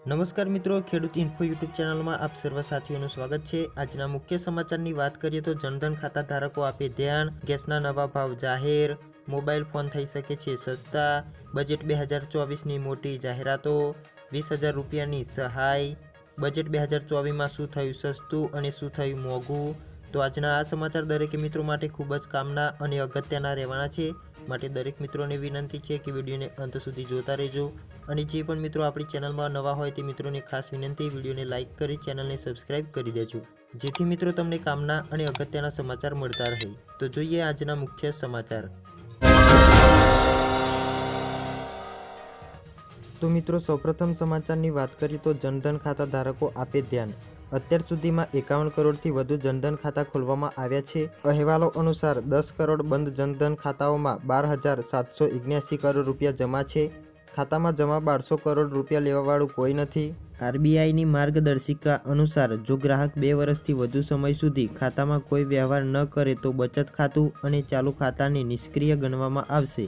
નમસ્કાર મિત્રો, ખેડૂત ઇન્ફો યુટ્યુબ ચેનલમાં આપ સર્વ સાથીઓનું સ્વાગત છે. આજના મુખ્ય સમાચારની વાત કરીએ તો જનધન ખાતા ધારકો આપે ધ્યાન, ગેસના નવા ભાવ જાહેર, મોબાઈલ ફોન થઈ શકે છે સસ્તા, બજેટ બે હજાર ચોવીસની મોટી જાહેરાતો, વીસ હજાર રૂપિયાની સહાય, બજેટ બે હજાર ચોવીસમાં શું થયું સસ્તું અને શું થયું મોંઘું? તો આજના આ સમાચાર દરેક મિત્રો માટે ખૂબ જ કામના અને અગત્યના રહેવાના છે. માટે દરેક મિત્રોને વિનંતી છે કે વિડીયોને અંત સુધી જોતા રહેજો. અને જે પણ મિત્રો આપણી ચેનલમાં નવા હોય તે મિત્રોને ખાસ વિનંતી, વિડીયોને લાઇક કરી, ચેનલને સબસ્ક્રાઇબ કરી દેજો. જેથી મિત્રો તમને કામના અને અગત્યના સમાચાર મળતા રહે. તો જોઈએ આજના મુખ્ય સમાચાર. તો મિત્રો, સૌપ્રથમ સમાચારની વાત કરીએ તો જનધન ખાતા ધારકો આપે ધ્યાન. અત્યાર સુધીમાં એકાવન કરોડથી વધુ જનધન ખાતા ખોલવામાં આવ્યા છે. અહેવાલો અનુસાર દસ કરોડ બંધ જનધન ખાતાઓમાં બાર હજાર સાતસો કરોડ રૂપિયા જમા છે. ખાતામાં જમા બારસો કરોડ રૂપિયા લેવાવાળું કોઈ નથી. આરબીઆઈની માર્ગદર્શિકા અનુસાર, જો ગ્રાહક બે વર્ષથી વધુ સમય સુધી ખાતામાં કોઈ વ્યવહાર ન કરે તો બચત ખાતું અને ચાલુ ખાતાને નિષ્ક્રિય ગણવામાં આવશે.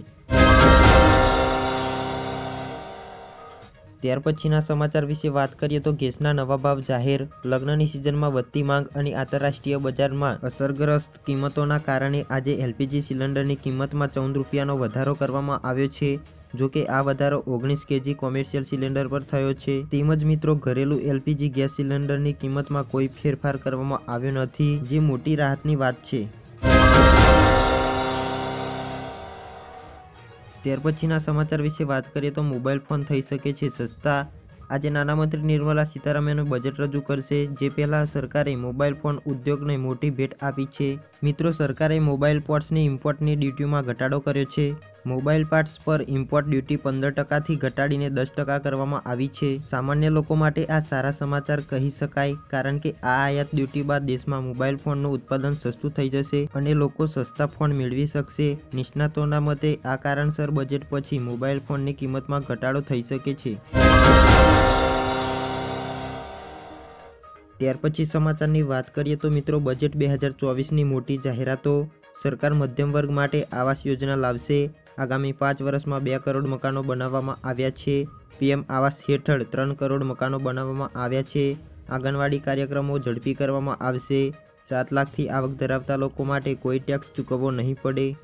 ત્યાર પછીના સમાચાર વિશે વાત કરીએ તો ગેસના નવા ભાવ જાહેર, લગ્નની સિઝનમાં વધતી માંગ અને આંતરરાષ્ટ્રીય બજારમાં અસરગ્રસ્ત કિંમતોના કારણે આજે એલપીજી સિલિન્ડરની કિંમતમાં ચૌદ રૂપિયાનો વધારો કરવામાં આવ્યો છે. જો કે આ વધારો ઓગણીસ કેજી કોમર્શિયલ સિલિન્ડર પર થયો છે. તેમજ મિત્રો, ઘરેલું એલપીજી ગેસ સિલિન્ડરની કિંમતમાં કોઈ ફેરફાર કરવામાં આવ્યો નથી, જે મોટી રાહતની વાત છે. ત્યાર પછીના સમાચાર વિશે વાત કરીએ તો મોબાઈલ ફોન થઈ શકે છે સસ્તા. આજે નાણામંત્રી નિર્મલા સીતારામનનું બજેટ રજૂ કરશે, જે પહેલાં સરકારે મોબાઈલ ફોન ઉદ્યોગને મોટી ભેટ આપી છે. મિત્રો, સરકારે મોબાઈલ પોર્ટ્સની ઇમ્પોર્ટની ડ્યુટીમાં ઘટાડો કર્યો છે. મોબાઈલ પાર્ટ્સ પર ઇમ્પોર્ટ ડ્યુટી પંદર ટકાથી ઘટાડીને દસ ટકા કરવામાં આવી છે. સામાન્ય લોકો માટે આ સારા સમાચાર કહી શકાય, કારણ કે આ આયાત ડ્યુટી બાદ દેશમાં મોબાઈલ ફોનનું ઉત્પાદન સસ્તું થઈ જશે અને લોકો સસ્તા ફોન મેળવી શકશે. નિષ્ણાતોના મતે, આ કારણસર બજેટ પછી મોબાઈલ ફોનની કિંમતમાં ઘટાડો થઈ શકે છે. ત્યાર પછી સમાચારની વાત કરીએ તો મિત્રો, બજેટ બે હજાર ચોવીસની મોટી જાહેરાતો. સરકાર મધ્યમ વર્ગ માટે આવાસ યોજના લાવશે. આગામી પાંચ વર્ષમાં બે કરોડ મકાનો બનાવવામાં આવ્યા છે. પીએમ આવાસ હેઠળ ત્રણ કરોડ મકાનો બનાવવામાં આવ્યા છે. આંગણવાડી કાર્યક્રમો ઝડપી કરવામાં આવશે. સાત લાખથી આવક ધરાવતા લોકો માટે કોઈ ટેક્સ ચૂકવવો નહીં પડે.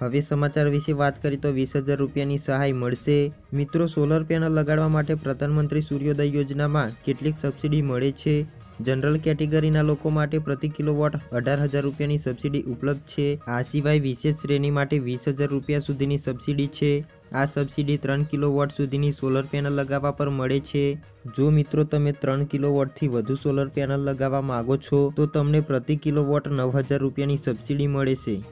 હવે સમાચાર વિશે વાત કરીએ તો વીસ હજાર રૂપિયાની સહાય મળશે. મિત્રો, સોલર પેનલ લગાડવા માટે પ્રધાનમંત્રી સૂર્યોદય યોજનામાં કેટલીક સબસિડી મળે છે? જનરલ કેટેગરીના લોકો માટે પ્રતિ કિલોવોટ અઢાર હજાર રૂપિયાની સબસિડી ઉપલબ્ધ છે. આ સિવાય વિશેષ શ્રેણી માટે વીસ હજાર રૂપિયા સુધીની સબસિડી છે. આ સબસિડી ત્રણ કિલોવોટ સુધીની સોલર પેનલ લગાવવા પર મળે છે. જો મિત્રો તમે ત્રણ કિલોવોટથી વધુ સોલર પેનલ લગાવવા માંગો છો, તો તમને પ્રતિ કિલોવોટ નવ હજાર રૂપિયાની સબસિડી મળે છે.